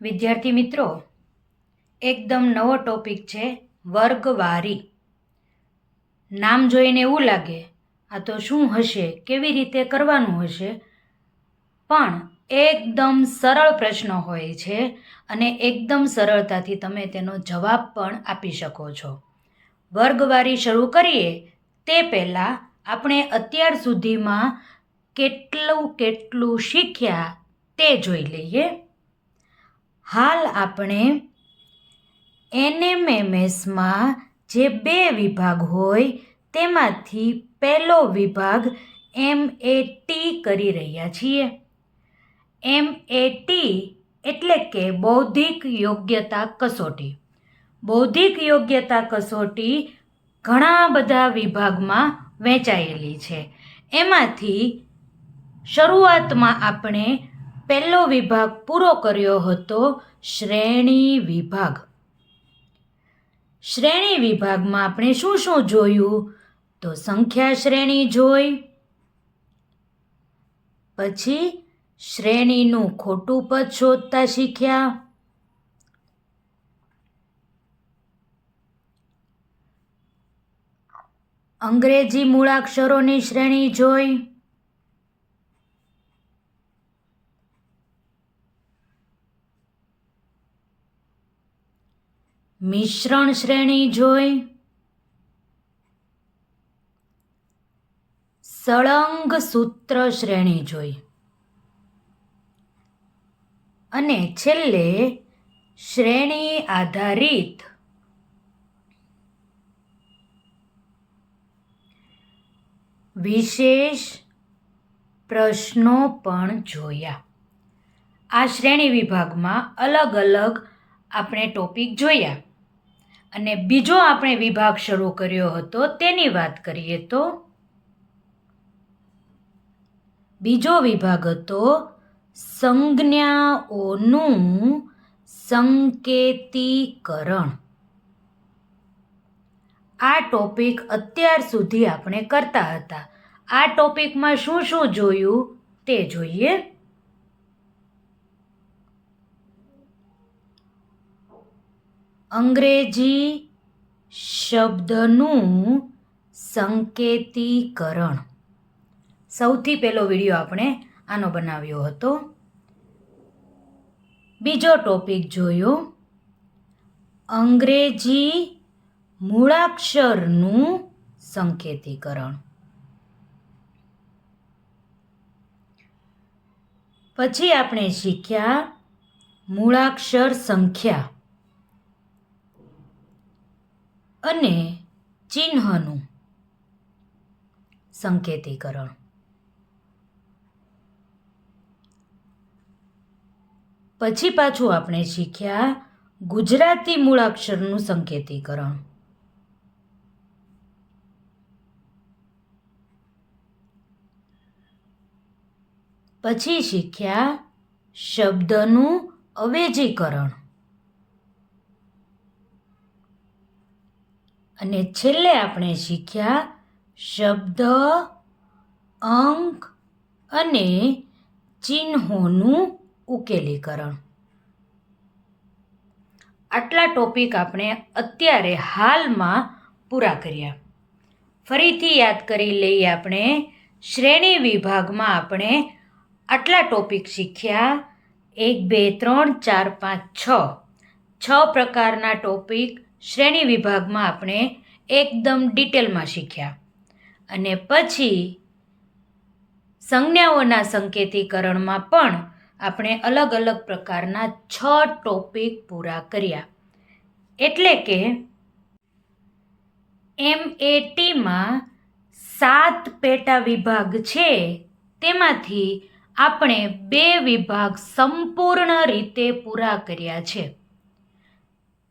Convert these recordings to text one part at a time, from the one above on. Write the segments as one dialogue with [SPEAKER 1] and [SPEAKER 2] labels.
[SPEAKER 1] વિદ્યાર્થી મિત્રો, એકદમ નવો ટોપિક છે વર્ગવારી. નામ જોઈને એવું લાગે, આ તો શું હશે? કેવી રીતે કરવાનું હશે? પણ એકદમ સરળ પ્રશ્ન હોય છે અને એકદમ સરળતાથી તમે તેનો જવાબ પણ આપી શકો છો. વર્ગવારી શરૂ કરીએ, તે પહેલાં આપણે અત્યાર સુધીમાં કેટલું કેટલું શીખ્યા તે જોઈ લઈએ. હાલ આપણે એનએમએમએસમાં જે બે વિભાગ હોય, તેમાંથી પહેલો વિભાગ એમ એ ટી કરી રહ્યા છીએ. એમ એ ટી એટલે કે બૌદ્ધિક યોગ્યતા કસોટી. બૌદ્ધિક યોગ્યતા કસોટી ઘણા બધા વિભાગમાં વહેંચાયેલી છે. એમાંથી શરૂઆતમાં આપણે પહેલો વિભાગ પૂરો કર્યો હતો શ્રેણી વિભાગ. શ્રેણી વિભાગમાં આપણે શું શું જોયું? તો સંખ્યા શ્રેણી જોઈ. પછી શ્રેણીનું ખોટું પદ શોધતા શીખ્યા. અંગ્રેજી મૂળાક્ષરોની શ્રેણી જોઈ. મિશ્રણ શ્રેણી જોઈ. સળંગ સૂત્ર શ્રેણી જોઈ. અને છેલ્લે શ્રેણી આધારિત. વિશેષ પ્રશ્નો પણ જોયા. આ શ્રેણી વિભાગમાં અલગ અલગ આપણે ટોપિક જોયા. અને બીજો આપણે વિભાગ શરૂ કર્યો હતો, તેની વાત કરીએ તો બીજો વિભાગ હતો સંજ્ઞાઓનું સંકેતીકરણ. આ ટોપિક અત્યાર સુધી આપણે કરતા હતા. આ ટોપિકમાં શું શું જોયું તે જોઈએ. અંગ્રેજી શબ્દનું સંકેતીકરણ. સૌથી પહેલો વીડિયો આપણે આનો બનાવ્યો હતો. બીજો ટોપિક જોયો. અંગ્રેજી મૂળાક્ષરનું સંકેતીકરણ. પછી આપણે શીખ્યા મૂળાક્ષર સંખ્યા. અને ચિહ્નનું સંકેતીકરણ. પછી પાછું આપણે શીખ્યા ગુજરાતી મૂળાક્ષરનું સંકેતીકરણ. પછી શીખ્યા શબ્દનું અવેજીકરણ. અને છેલ્લે આપણે શીખ્યા શબ્દ, અંક અને ચિહ્નોનું ઉકેલીકરણ. આટલા ટોપિક આપણે અત્યારે હાલમાં પૂરા કર્યા. ફરીથી યાદ કરી લઈએ આપણે, શ્રેણી વિભાગમાં આપણે આટલા ટોપિક શીખ્યા. એક, બે, ત્રણ, ચાર, પાંચ, છ. છ પ્રકારના ટોપિક શ્રેણી વિભાગમાં આપણે એકદમ ડિટેલમાં શીખ્યા. અને પછી સંજ્ઞાઓના સંકેતીકરણમાં પણ આપણે અલગ અલગ પ્રકારના છ ટોપિક પૂરા કર્યા. એટલે કે એમ એ ટીમાં સાત પેટા વિભાગ છે, તેમાંથી આપણે બે વિભાગ સંપૂર્ણ રીતે પૂરા કર્યા છે.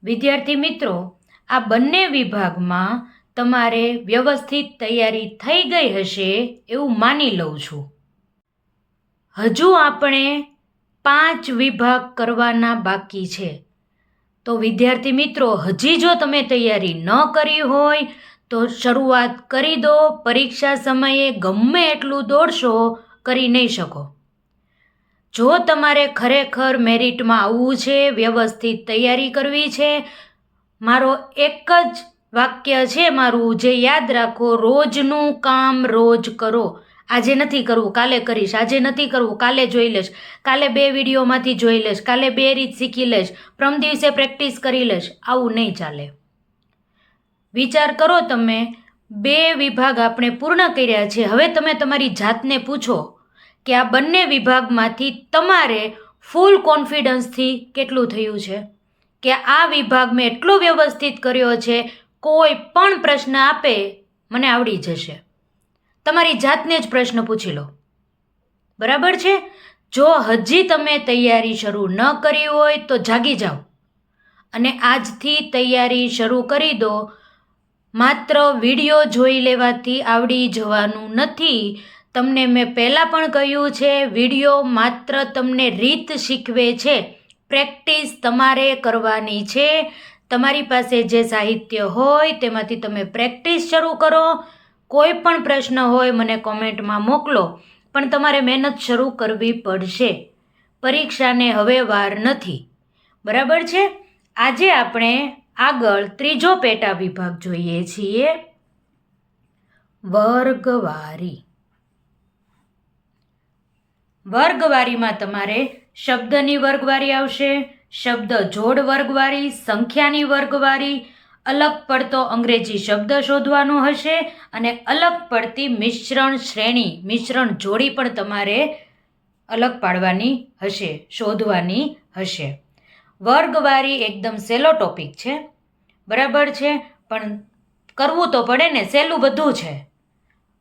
[SPEAKER 1] વિદ્યાર્થી મિત્રો, આ બંને વિભાગમાં તમારે વ્યવસ્થિત તૈયારી થઈ ગઈ હશે એવું માની લઉં છું. હજુ આપણે પાંચ વિભાગ કરવાના બાકી છે. તો વિદ્યાર્થી મિત્રો, હજી જો તમે તૈયારી ન કરી હોય, તો શરૂઆત કરી દો, પરીક્ષા સમયે ગમે એટલું દોડશો, કરી નહીં શકો. જો તમારે ખરેખર મેરિટમાં આવવું છે, વ્યવસ્થિત તૈયારી કરવી છે, મારો એક જ વાક્ય છે મારું, જે યાદ રાખો, રોજનું કામ રોજ કરો. આજે નથી કરવું, કાલે કરીશ, આજે નથી કરવું, કાલે જોઈ લઈશ કાલે બે વિડીયોમાંથી જોઈ લઈશ કાલે બે રીત શીખી લઈશ પ્રમ દિવસે પ્રેક્ટિસ કરી લઈશ આવું નહીં ચાલે. વિચાર કરો તમે, બે વિભાગ આપણે પૂર્ણ કર્યા છે, હવે તમે તમારી જાતને પૂછો કે આ બંને વિભાગમાંથી તમારે ફૂલ કોન્ફિડન્સથી કેટલું થયું છે? કે આ વિભાગ મેં એટલો વ્યવસ્થિત કર્યો છે, કોઈ પણ પ્રશ્ન આપે, મને આવડી જશે. તમારી જાતને જ પ્રશ્ન પૂછી લો. બરાબર છે? જો હજી તમે તૈયારી શરૂ ન કરી હોય તો જાગી જાઓ. અને આજથી તૈયારી શરૂ કરી દો. માત્ર વીડિયો જોઈ લેવાથી આવડી જવાનું નથી તમને મેં પહેલાં પણ કહ્યું છે, વીડિયો માત્ર તમને રીત શીખવે છે. પ્રેક્ટિસ તમારે કરવાની છે. તમારી પાસે જે સાહિત્ય હોય તેમાંથી તમે પ્રેક્ટિસ શરૂ કરો. કોઈ પણ પ્રશ્ન હોય મને કોમેન્ટમાં મોકલો, પણ તમારે મહેનત શરૂ કરવી પડશે. પરીક્ષાને હવે વાર નથી. બરાબર છે? આજે આપણે આગળ ત્રીજો પેટા વિભાગ જોઈએ છીએ. વર્ગવારી. વર્ગવારીમાં તમારે શબ્દની વર્ગવારી આવશે, શબ્દ જોડ વર્ગવારી, સંખ્યાની વર્ગવારી, અલગ પડતો અંગ્રેજી શબ્દ શોધવાનો હશે અને અલગ પડતી મિશ્રણ શ્રેણી, મિશ્રણ જોડી પણ તમારે અલગ પાડવાની હશે, શોધવાની હશે. વર્ગવારી એકદમ સહેલો ટોપિક છે, બરાબર છે? પણ કરવું તો પડે ને, સહેલું બધું છે.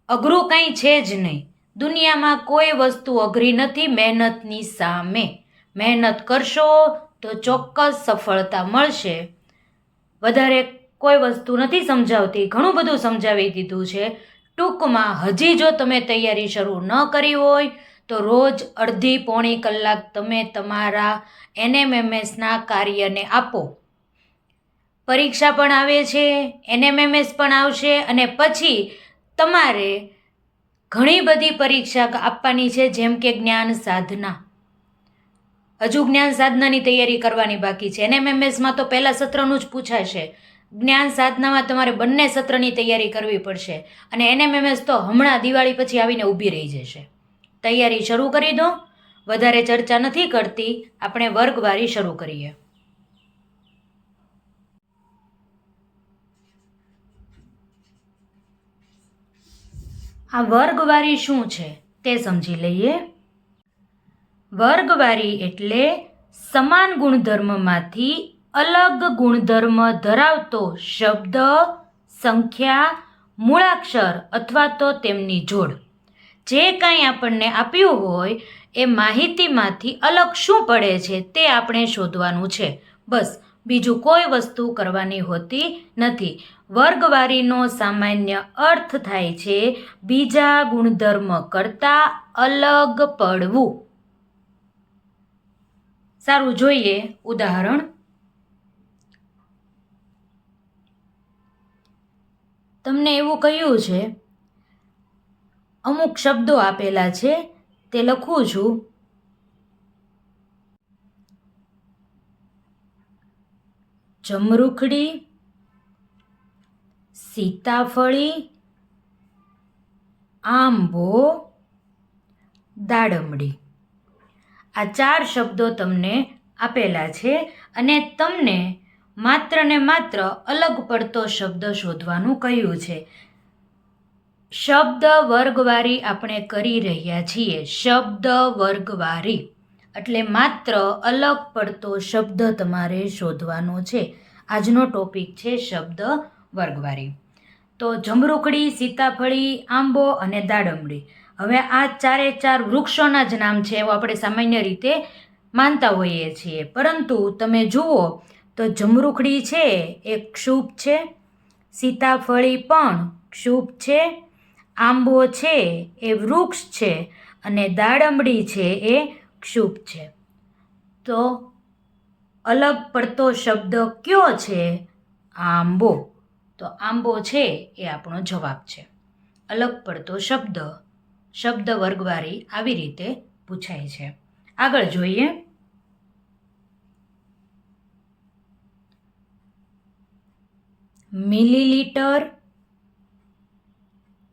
[SPEAKER 1] અઘરું કંઈ છે જ નહીં. દુનિયામાં કોઈ વસ્તુ અઘરી નથી, મહેનતની સામે. મહેનત કરશો તો ચોક્કસ સફળતા મળશે. વધારે કોઈ વસ્તુ નથી સમજાવતી. ઘણું બધું સમજાવી દીધું છે. ટૂંકમાં, હજી જો તમે તૈયારી શરૂ ન કરી હોય, તો રોજ અડધી પોણી કલાક તમે તમારા એનએમએમએસના કાર્યને આપો. પરીક્ષા પણ આવે છે, એનએમએમએસ પણ આવશે અને પછી તમારે ઘણી બધી પરીક્ષા આપવાની છે, જેમ કે જ્ઞાન સાધના. હજુ જ્ઞાન સાધનાની તૈયારી કરવાની બાકી છે. એનએમએમએસમાં તો પહેલાં સત્રનું જ પૂછાશે. જ્ઞાન સાધનામાં તમારે બંને સત્રની તૈયારી કરવી પડશે. અને એનએમએમએસ તો હમણાં દિવાળી પછી આવીને ઊભી રહી જશે. તૈયારી શરૂ કરી દો. વધારે ચર્ચા નથી કરતી. આપણે વર્ગવારી શરૂ કરીએ. આ વર્ગવારી શું છે તે સમજી લઈએ. વર્ગવારી એટલે સમાન ગુણધર્મમાંથી અલગ ગુણધર્મ ધરાવતો શબ્દ, સંખ્યા, મૂળાક્ષર અથવા તો તેમની જોડ. જે કાંઈ આપણને આપ્યું હોય એ માહિતીમાંથી અલગ શું પડે છે તે આપણે શોધવાનું છે. બસ, બીજું કોઈ વસ્તુ કરવાની હોતી નથી. વર્ગવારીનો સામાન્ય અર્થ થાય છે બીજા ગુણધર્મ કરતાં અલગ પડવું. સારું, જોઈએ ઉદાહરણ. તમને એવું કહ્યું છે, અમુક શબ્દો આપેલા છે, તે લખું છું. જમરૂખડી સીતાફળી, આંબો, દાડમડી. આ ચાર શબ્દો તમને આપેલા છે અને તમને માત્ર ને માત્ર અલગ પડતો શબ્દ શોધવાનું કહ્યું છે. શબ્દ વર્ગવારી આપણે કરી રહ્યા છીએ. શબ્દ વર્ગવારી. એટલે માત્ર અલગ પડતો શબ્દ તમારે શોધવાનો છે. આજનો ટોપિક છે શબ્દ વર્ગવારી. તો જમરૂખડી સીતાફળી, આંબો અને દાડમડી. હવે આ ચારે ચાર વૃક્ષોના જ નામ છે એવું આપણે સામાન્ય રીતે માનતા હોઈએ છીએ. પરંતુ તમે જુઓ તો જમરૂખડી છે એ ક્ષુપ છે, સીતાફળી પણ ક્ષુપ છે, આંબો છે, એ વૃક્ષ છે અને દાડમડી છે, એ ક્ષુપ છે. તો અલગ પડતો શબ્દ કયો છે? આંબો. તો આંબો છે એ આપણો જવાબ છે. અલગ પડતો શબ્દ શબ્દ વર્ગવારી આવી રીતે પૂછાય છે. આગળ જોઈએ. મિલીલીટર,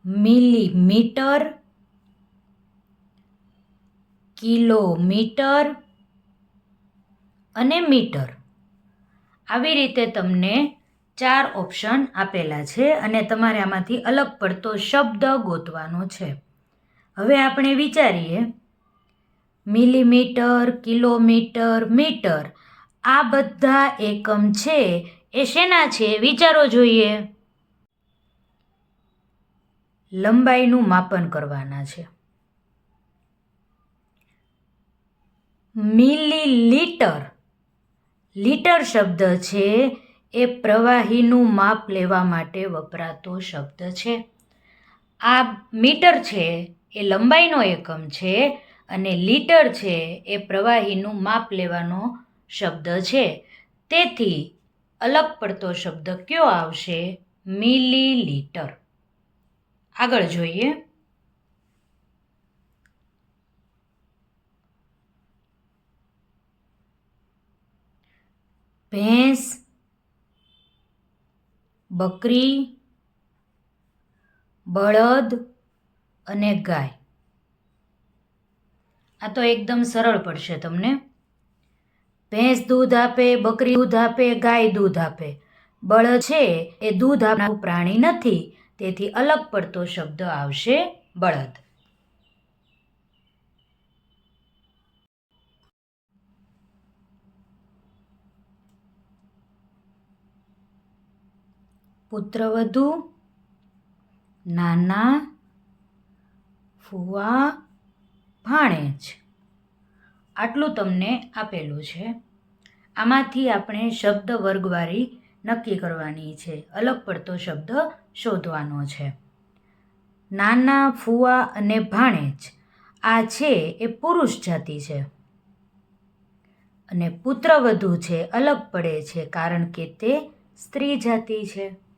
[SPEAKER 1] મિલીમીટર, કિલોમીટર અને મીટર. આવી રીતે તમને ચાર ઓપ્શન આપેલા છે અને તમારે આમાંથી અલગ પડતો શબ્દ ગોતવાનો છે. હવે આપણે વિચારીએ. Millimetre, kilometre, metre. આ બધા એકમ છે. એ શેના છે? વિચારો જોઈએ. લંબાઈનું માપન કરવાના છે. મિલીલીટર. લીટર શબ્દ છે. એ પ્રવાહીનું માપ લેવા માટે વપરાતો શબ્દ છે. આ મીટર છે, એ લંબાઈનો એકમ છે અને લીટર છે, એ પ્રવાહીનું માપ લેવાનો શબ્દ છે. તેથી, અલગ પડતો શબ્દ કયો આવશે? મિલીલીટર. આગળ જોઈએ. ભેંસ બકરી, બળદ અને ગાય. આ તો એકદમ સરળ પડશે તમને. ભેંસ દૂધ આપે, બકરી દૂધ આપે, ગાય દૂધ આપે. બળદ છે એ દૂધ આપનારું પ્રાણી નથી, તેથી અલગ પડતો શબ્દ આવશે બળદ. પુત્રવધુ નાના, ફુવા, ભાણેજ. આટલું તમને આપેલું છે. આમાંથી આપણે શબ્દ વર્ગવારી નક્કી કરવાની છે. અલગ પડતો શબ્દ શોધવાનો છે. નાના, ફુવા અને ભાણેજ. આ છે એ પુરુષ જાતિ છે. અને પુત્રવધુ છે, અલગ પડે છે કારણ કે તે સ્ત્રી જાતિ છે.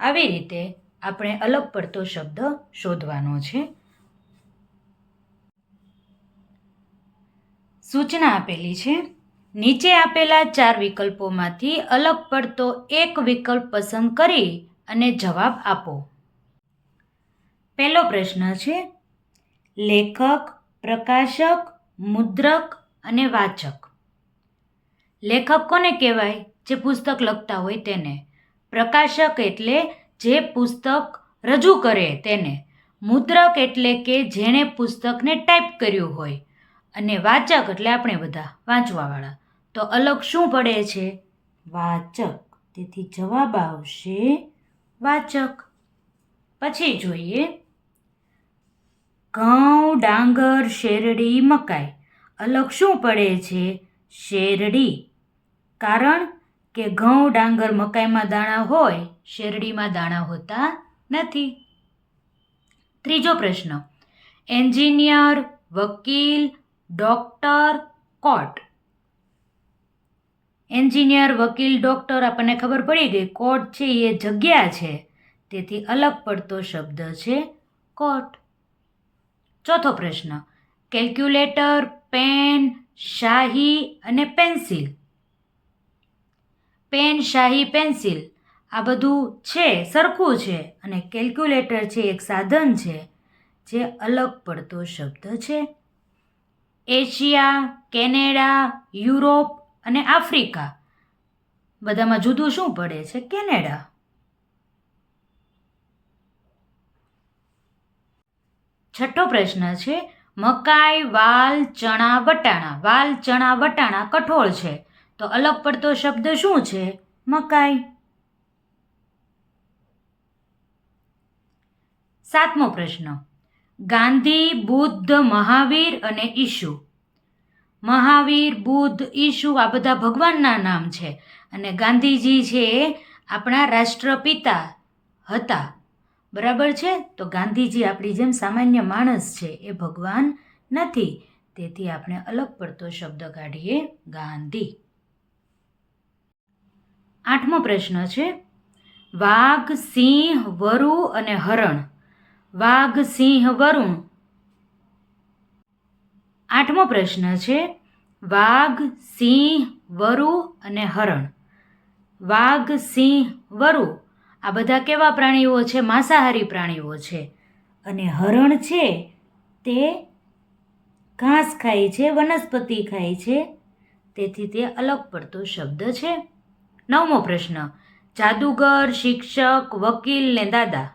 [SPEAKER 1] આવી રીતે આપણે અલગ પડતો શબ્દ શોધવાનો છે. સૂચના આપેલી છે, નીચે આપેલા ચાર વિકલ્પોમાંથી અલગ પડતો એક વિકલ્પ પસંદ કરી અને જવાબ આપો. પહેલો પ્રશ્ન છે, લેખક, પ્રકાશક, મુદ્રક અને વાચક. લેખક કોને કહેવાય? જે પુસ્તક લખતા હોય તેને. પ્રકાશક એટલે જે પુસ્તક રજૂ કરે તેને. મુદ્રક એટલે કે જેણે પુસ્તકને ટાઈપ કર્યું હોય. અને વાચક એટલે આપણે બધા, વાંચવાવાળા. તો અલગ શું પડે છે? વાચક. તેથી જવાબ આવશે વાચક. પછી જોઈએ. ઘઉં, ડાંગર, શેરડી, મકાઈ. અલગ શું પડે છે? શેરડી. કારણ કે ઘઉં ડાંગર મકાઈમાં દાણા હોય, શેરડીમાં દાણા હોતા નથી. ત્રીજો પ્રશ્ન. એન્જિનિયર, વકીલ, ડોક્ટર, કોર્ટ. એન્જિનિયર, વકીલ, ડોક્ટર આપણને ખબર પડી ગઈ, કોર્ટ છે એ જગ્યા છે, તેથી અલગ પડતો શબ્દ છે કોર્ટ. ચોથો પ્રશ્ન. કેલ્ક્યુલેટર, પેન, શાહી અને પેન્સિલ. પેન, શાહી પેન્સિલ, આ બધું છે, સરખું છે અને કેલ્ક્યુલેટર છે એક સાધન છે, જે અલગ પડતો શબ્દ છે. એશિયા, કેનેડા, યુરોપ અને આફ્રિકા, બધામાં જુદું શું પડે છે? કેનેડા. છઠ્ઠો પ્રશ્ન છે, મકાઈ, વાલ, ચણા, વટાણા. વાલ, ચણા, વટાણા કઠોળ છે. તો અલગ પડતો શબ્દ શું છે? મકાઈ. સાતમો પ્રશ્ન. ગાંધી, બુદ્ધ, મહાવીર અને ઈશુ મહાવીર, બુદ્ધ ઈશુ આ બધા ભગવાનના નામ છે અને ગાંધીજી છે આપણા રાષ્ટ્રપિતા હતા. બરાબર છે? તો ગાંધીજી આપણી જેમ સામાન્ય માણસ છે એ ભગવાન નથી. તેથી આપણે અલગ પડતો શબ્દ કાઢીએ ગાંધી. આઠમો પ્રશ્ન છે, વાઘ, સિંહ, વરુ અને હરણ. વાઘ, સિંહ વરુણ આઠમો પ્રશ્ન છે, વાઘ, સિંહ, વરુ અને હરણ. વાઘ, સિંહ, વરુ. આ બધા કેવા પ્રાણીઓ છે? માંસાહારી પ્રાણીઓ છે. અને હરણ છે, તે ઘાસ ખાય છે, વનસ્પતિ ખાય છે. તેથી તે અલગ પડતો શબ્દ છે. નવમો પ્રશ્ન. જાદુગર શિક્ષક વકીલ ને દાદા.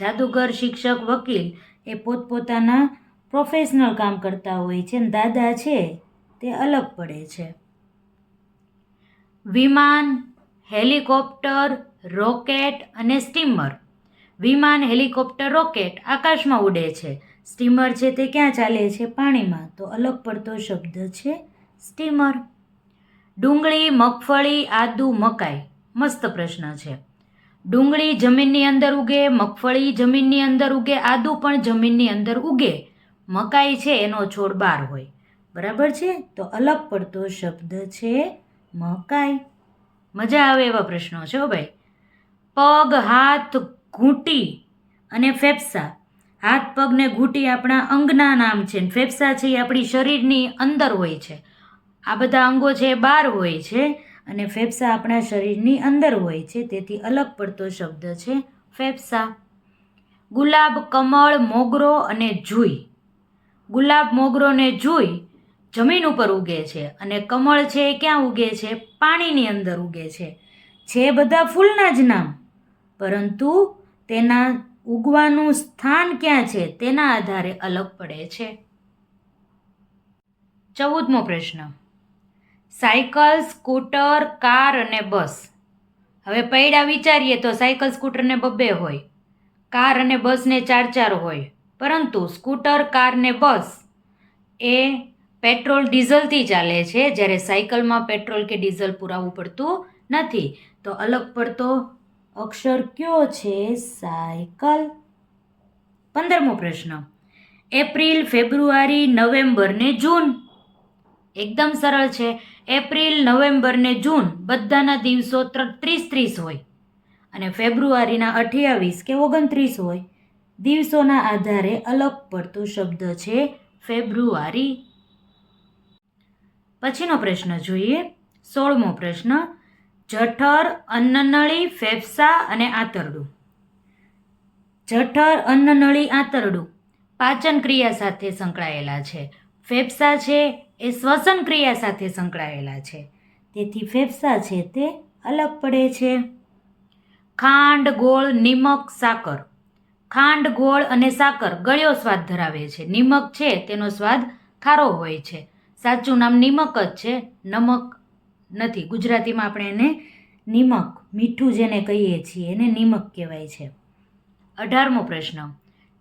[SPEAKER 1] જાદુગર શિક્ષક વકીલ એ પોતપોતાના પ્રોફેશનલ કામ કરતા હોય છે દાદા છે તે અલગ પડે છે. વિમાન, હેલિકોપ્ટર, રોકેટ અને સ્ટીમર. વિમાન, હેલિકોપ્ટર, રોકેટ આકાશમાં ઉડે છે. સ્ટીમર છે તે ક્યાં ચાલે છે? પાણીમાં. તો અલગ પડતો શબ્દ છે સ્ટીમર. ડુંગળી, મગફળી આદુ મકાઈ. મસ્ત પ્રશ્ન છે. ડુંગળી જમીનની અંદર ઉગે, મગફળી જમીનની અંદર ઉગે, આદુ પણ જમીનની અંદર ઉગે. મકાઈ છે એનો છોડ બહાર હોય. બરાબર છે? તો અલગ પડતો શબ્દ છે મકાઈ. મજા આવે એવા પ્રશ્નો છે હો ભાઈ. પગ, હાથ, ઘૂંટી અને ફેફસા. હાથ, પગને ઘૂંટી આપણા અંગના નામ છે ફેફસા છે એ આપણી શરીરની અંદર હોય છે. આ બધા અંગો છે એ બહાર હોય છે અને ફેફસા આપણા શરીરની અંદર હોય છે. તેથી અલગ પડતો શબ્દ છે ફેફસા. ગુલાબ, કમળ, મોગરો અને જુઈ. ગુલાબ, મોગરો ને જુઈ જમીન ઉપર ઉગે છે અને કમળ છે એ ક્યાં ઉગે છે? પાણીની અંદર ઉગે છે. છે બધા ફૂલના જ નામ. પરંતુ તેના ઉગવાનું સ્થાન ક્યાં છે? તેના આધારે અલગ પડે છે. ચૌદમો પ્રશ્ન. સાયકલ, સ્કૂટર, કાર અને બસ. હવે પૈડા વિચારીએ તો સાયકલ સ્કૂટરને બબ્બે હોય. કાર અને બસને ચાર ચાર હોય. પરંતુ સ્કૂટર, કાર ને બસ એ પેટ્રોલ ડીઝલથી ચાલે છે. જ્યારે સાયકલમાં પેટ્રોલ કે ડીઝલ પુરાવવું પડતું નથી. તો અલગ પડતો અક્ષર કયો છે? સાયકલ. પંદરમો પ્રશ્ન. એપ્રિલ, ફેબ્રુઆરી, નવેમ્બર ને જૂન. એકદમ સરળ છે. એપ્રિલ, નવેમ્બર ને જૂન બધાના દિવસો ત્રીસ ત્રીસ હોય. અને ફેબ્રુઆરીના અઠ્યાવીસ કે ઓગણત્રીસ હોય. દિવસોના આધારે અલગ પડતો શબ્દ છે ફેબ્રુઆરી. પછીનો પ્રશ્ન જોઈએ. સોળમો પ્રશ્ન. જઠર, અન્નનળી, ફેફસા અને આંતરડું. જઠર, અન્નનળી, આંતરડું પાચન ક્રિયા સાથે સંકળાયેલા છે. ફેફસા છે એ શ્વસન ક્રિયા સાથે સંકળાયેલા છે. તેથી ફેફસા છે તે અલગ પડે છે. ખાંડ, ગોળ, નિમક, સાકર. ખાંડ, ગોળ અને સાકર ગળ્યો સ્વાદ ધરાવે છે. નિમક છે તેનો સ્વાદ ખારો હોય છે. સાચું નામ નિમક જ છે. નમક નથી. ગુજરાતીમાં આપણે એને નિમક, મીઠું જેને કહીએ છીએ, એને નિમક કહેવાય છે. અઢારમો પ્રશ્ન.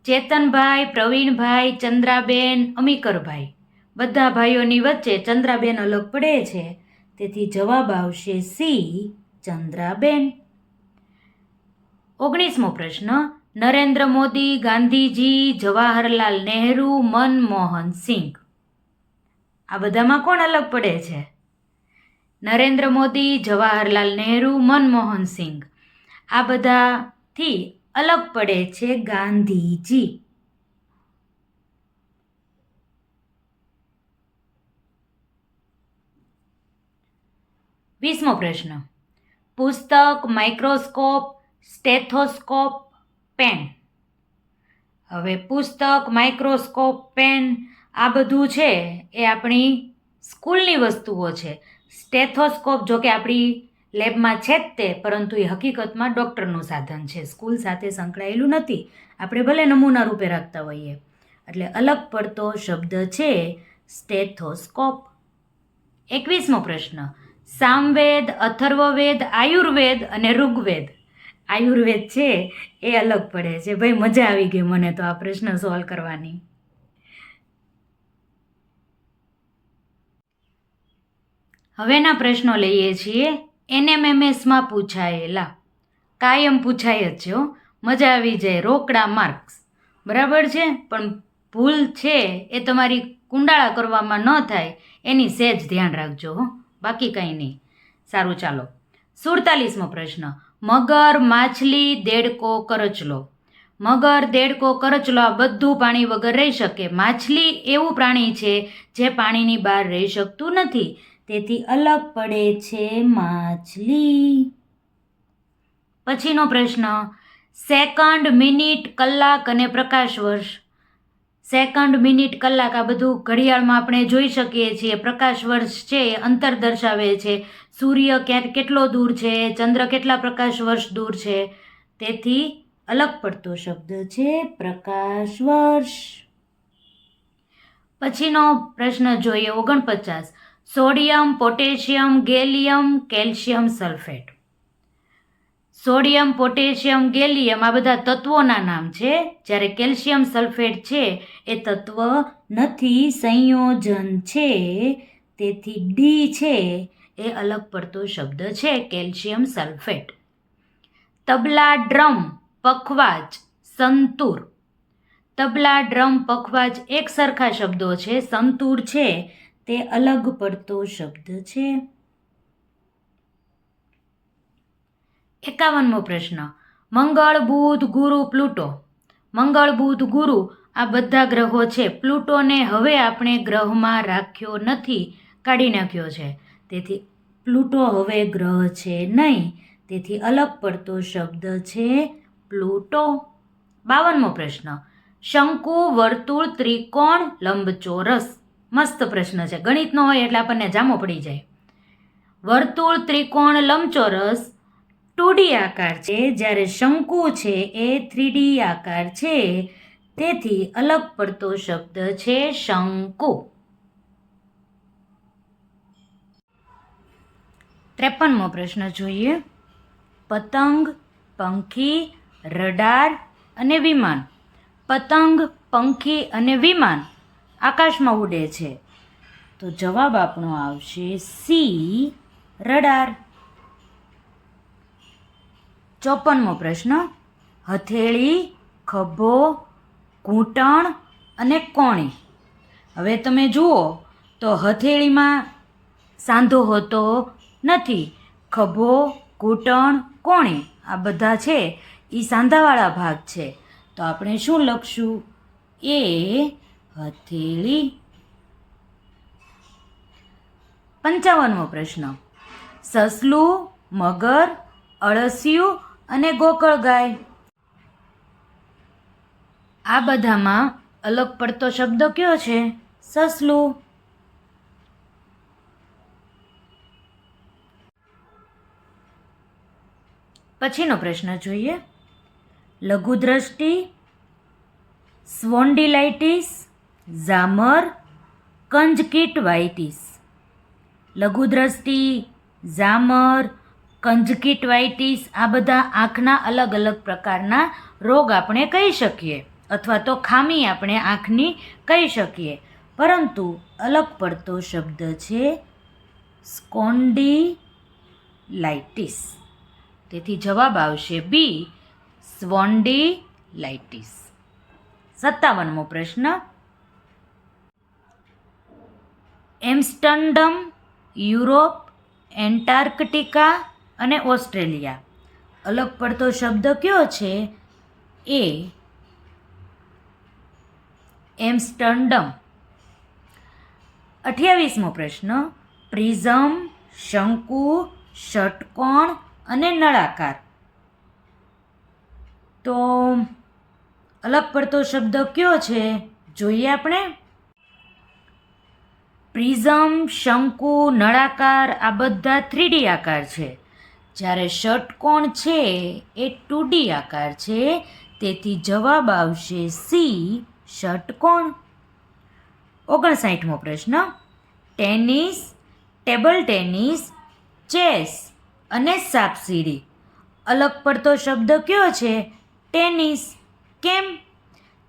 [SPEAKER 1] ચેતનભાઈ, પ્રવીણભાઈ, ચંદ્રાબેન, અમીકરભાઈ. બધા ભાઈઓની વચ્ચે ચંદ્રાબેન અલગ પડે છે. તેથી જવાબ આવશે સી, ચંદ્રાબેન. ઓગણીસમો પ્રશ્ન. નરેન્દ્ર મોદી, ગાંધીજી, જવાહરલાલ નહેરુ, મનમોહન સિંઘ. આ બધામાં કોણ અલગ પડે છે? નરેન્દ્ર મોદી, જવાહરલાલ નહેરુ, મનમોહન સિંઘ. આ બધાથી અલગ પડે છે ગાંધીજી. વીસમો પ્રશ્ન. પુસ્તક, માઇક્રોસ્કોપ, સ્ટેથોસ્કોપ, પેન. હવે પુસ્તક, માઇક્રોસ્કોપ, પેન આ બધું છે એ આપણી સ્કૂલની વસ્તુઓ છે. સ્ટેથોસ્કોપ જો કે આપણી લેબમાં છે જ તે, પરંતુ એ હકીકતમાં ડૉક્ટરનું સાધન છે. સ્કૂલ સાથે સંકળાયેલું નથી. આપણે ભલે નમૂના રૂપે રાખતા હોઈએ. એટલે અલગ પડતો શબ્દ છે સ્ટેથોસ્કોપ. એકવીસમો પ્રશ્ન. સામવેદ, અથર્વવેદ, આયુર્વેદ અને ઋગ્વેદ. આયુર્વેદ છે, એ અલગ પડે છે. ભાઈ મજા આવી ગઈ મને તો આ પ્રશ્ન સોલ્વ કરવાની. હવેના પ્રશ્નો લઈએ છીએ. એનએમએમએસમાં પૂછાયેલા. કાયમ પૂછાય જ છે મજા આવી જાય. રોકડા માર્ક્સ. બરાબર છે? પણ ભૂલ છે એ તમારી કુંડાળા કરવામાં ન થાય. એની સહેજ ધ્યાન રાખજો હો. બાકી કંઈ નહીં. સારું ચાલો. સુડતાલીસમો પ્રશ્ન. મગર, માછલી, દેડકો, કરચલો. મગર, દેડકો, કરચલો આ બધું પાણી વગર રહી શકે. માછલી એવું પ્રાણી છે જે પાણીની બહાર રહી શકતું નથી. તેથી અલગ પડે છે માછલી. પછીનો પ્રશ્ન. સેકન્ડ મિનિટ કલાક અને પ્રકાશ વર્ષ. સેકન્ડ મિનિટ કલાક આ બધું ઘડિયાળમાં આપણે જોઈ શકીએ છીએ. પ્રકાશ વર્ષ છે એ અંતર દર્શાવે છે. સૂર્ય ક્યાં, કેટલો દૂર છે? ચંદ્ર કેટલા પ્રકાશ વર્ષ દૂર છે? તેથી અલગ પડતો શબ્દ છે પ્રકાશ વર્ષ. પછીનો પ્રશ્ન જોઈએ ઓગણપચાસ. Sodium, potassium, gallium, calcium sulphate. Sodium, potassium, gallium આ બધા તત્વોના નામ છે. જ્યારે કેલ્શિયમ સલ્ફેટ છે, એ તત્વ નથી, સંયોજન છે. તેથી ડી છે, એ અલગ પડતો શબ્દ છે, calcium sulphate. Tabla drum, pakhawaj, santoor. Tabla drum, pakhawaj એક સરખા શબ્દો છે, સંતૂર છે, તે અલગ પડતો શબ્દ છે. એકાવનમો પ્રશ્ન. મંગળ, બુધ, ગુરુ, પ્લુટો. મંગળ, બુધ, ગુરુ આ બધા ગ્રહો છે. પ્લુટોને હવે આપણે ગ્રહમાં રાખ્યો નથી, કાઢી નાખ્યો છે. તેથી પ્લુટો હવે ગ્રહ છે નહીં. તેથી અલગ પડતો શબ્દ છે પ્લુટો. બાવનમો પ્રશ્ન. શંકુ, વર્તુળ, ત્રિકોણ, લંબચોરસ. મસ્ત પ્રશ્ન છે. ગણિતનો હોય એટલે આપણને જામો પડી જાય. વર્તુળ, ત્રિકોણ, લંબચોરસ. ટુ ડી આકાર છે, જ્યારે શંકુ છે એ થ્રીડી આકાર છે. તેથી અલગ પડતો શબ્દ છે શંકુ. ત્રેપનમો પ્રશ્ન જોઈએ. પતંગ, પંખી, રડાર અને વિમાન. પતંગ, પંખી અને વિમાન આકાશમાં ઉડે છે. તો જવાબ આપણો આવશે સી, રડાર. ચોપનમો પ્રશ્ન, હથેળી, ખભો, ઘૂંટણ અને કોણી. હવે તમે જુઓ, તો હથેળીમાં સાંધો હોતો નથી. ખભો, ઘૂંટણ, કોણી આ બધા છે એ સાંધાવાળા ભાગ છે. તો આપણે શું લખશું? એ, હથેળી. પંચાવનમો પ્રશ્ન. સસલું, મગર, અળસિયું અને ગોકળ ગાય. આ બધામાં અલગ પડતો શબ્દ કયો છે? સસલું. પછીનો પ્રશ્ન જોઈએ. લઘુદ્રષ્ટિ સ્વોન્ડિલાઇટિસ ઝામર, કંજકીટવાઇટિસ. લઘુદ્રષ્ટિ, ઝામર કંજકીટવાઇટિસ, આ બધા આંખના અલગ અલગ પ્રકારના રોગ આપણે કહી શકીએ, અથવા તો ખામી આપણે આંખની કહી શકીએ. પરંતુ અલગ પડતો શબ્દ છે સ્કોન્ડીલાઇટિસ. તેથી જવાબ આવશે બી, સ્વોન્ડીલાઇટિસ. સત્તાવનમો પ્રશ્ન. એમ્સ્ટર્ડમ, યુરોપ, એન્ટાર્કટિકા અને ઓસ્ટ્રેલિયા. અલગ પડતો શબ્દ કયો છે? એ. એમ્સ્ટર્ડમ. અઠ્યાવીસમો પ્રશ્ન. પ્રિઝમ, શંકુ, ષટકોણ અને નળાકાર. તો અલગ પડતો શબ્દ કયો છે? જોઈએ આપણે. પ્રિઝમ, શંકુ, નળાકાર આ બધા થ્રીડી આકાર છે. જ્યારે ષટકોણ છે એ ટુડી આકાર છે, તેથી જવાબ આવશે સી ષટકોણ ઓગણસાઠમો પ્રશ્ન, ટેનિસ, ટેબલ ટેનિસ, ચેસ અને સાપસીડી. અલગ પડતો શબ્દ કયો છે? ટેનિસ. કેમ?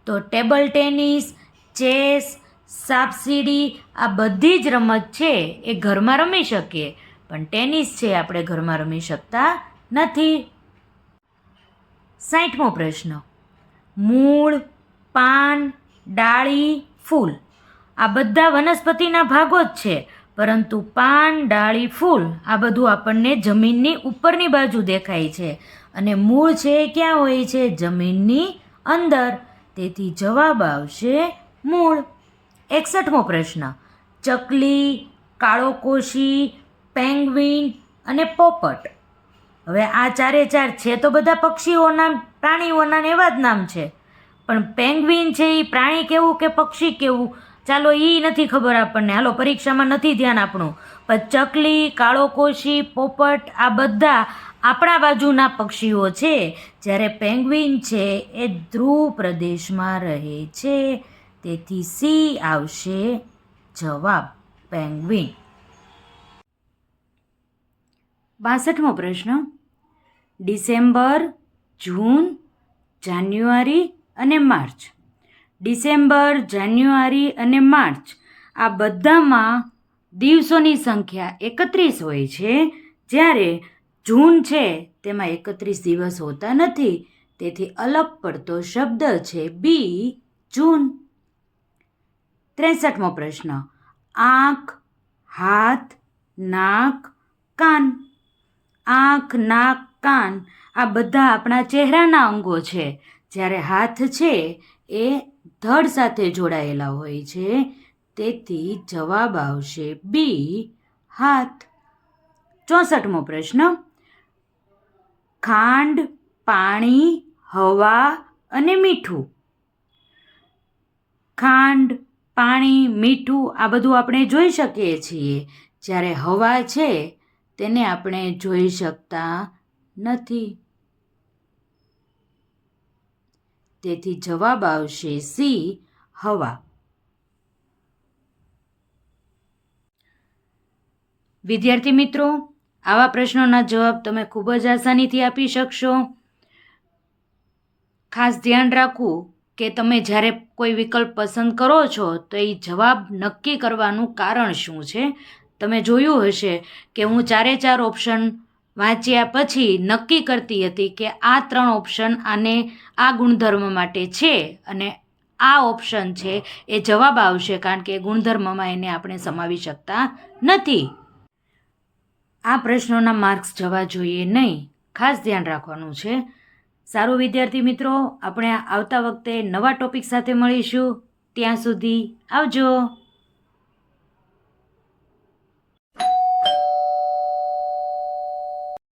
[SPEAKER 1] તો ટેબલ ટેનિસ, ચેસ, સાપસીડી આ બધી જ રમત છે એ ઘરમાં રમી શકીએ. પણ ટેનિસ છે, આપણે ઘરમાં રમી શકતા નથી. સાઠમો પ્રશ્ન. મૂળ, પાન, ડાળી, ફૂલ. આ બધા વનસ્પતિના ભાગો જ છે, પરંતુ પાન, ડાળી, ફૂલ, આ બધું આપણને જમીનની ઉપરની બાજુ દેખાય છે અને મૂળ છે એ ક્યાં હોય છે? જમીનની અંદર. તેથી જવાબ આવશે મૂળ. એકસઠમો પ્રશ્ન. ચકલી, કાળો કોશી પેંગ્વિન અને પોપટ. હવે આ ચારે ચાર છે તો બધા પક્ષીઓના પ્રાણીઓના એવા જ નામ છે. પણ પેંગ્વિન છે એ પ્રાણી કેવું કે પક્ષી કેવું? ચાલો એ નથી ખબર આપણને. હાલો, પરીક્ષામાં નથી ધ્યાન આપણું. પણ ચકલી કાળો કોશી પોપટ, આ બધા આપણા બાજુના પક્ષીઓ છે. જ્યારે પેંગ્વિન છે એ ધ્રુવ પ્રદેશમાં રહે છે. તેથી સી આવશે જવાબ, પેંગ્વિન. બાસઠમો પ્રશ્ન. ડિસેમ્બર, જૂન, જાન્યુઆરી અને માર્ચ. ડિસેમ્બર, જાન્યુઆરી અને માર્ચ આ બધામાં દિવસોની સંખ્યા એકત્રીસ હોય છે. જ્યારે જૂન છે તેમાં એકત્રીસ દિવસ હોતા નથી. તેથી અલગ પડતો શબ્દ છે બી, જૂન. ત્રેસઠમો પ્રશ્ન. આંખ, હાથ, નાક, કાન. આંખ, નાક, કાન આ બધા આપણા ચહેરાના અંગો છે. જ્યારે હાથ છે એ ધડ સાથે જોડાયેલા હોય છે, તેથી જવાબ આવશે બી, હાથ. ચોસઠમો પ્રશ્ન. ખાંડ, પાણી, હવા અને મીઠું. ખાંડ, પાણી, મીઠું આ બધું આપણે જોઈ શકીએ છીએ. જ્યારે હવા છે તેને આપણે જોઈ શકતા નથી. તેથી જવાબ આવશે સી, હવા. વિદ્યાર્થી મિત્રો, આવા પ્રશ્નોના જવાબ તમે ખૂબ જ આસાનીથી આપી શકશો. ખાસ ધ્યાન રાખવું કે તમે જ્યારે કોઈ વિકલ્પ પસંદ કરો છો તો એ જવાબ નક્કી કરવાનું કારણ શું છે? તમે જોયું હશે કે હું ચારે ચાર ઓપ્શન વાંચ્યા પછી નક્કી કરતી હતી કે આ ત્રણ ઓપ્શન આને આ ગુણધર્મ માટે છે અને આ ઓપ્શન છે એ જવાબ આવશે કારણ કે ગુણધર્મમાં એને આપણે સમાવી શકતા નથી. આ પ્રશ્નોના માર્ક્સ જવા જોઈએ નહીં. ખાસ ધ્યાન રાખવાનું છે. સારું વિદ્યાર્થી મિત્રો, આપણે આવતા વખતે નવા ટોપિક સાથે મળીશું. ત્યાં સુધી આવજો.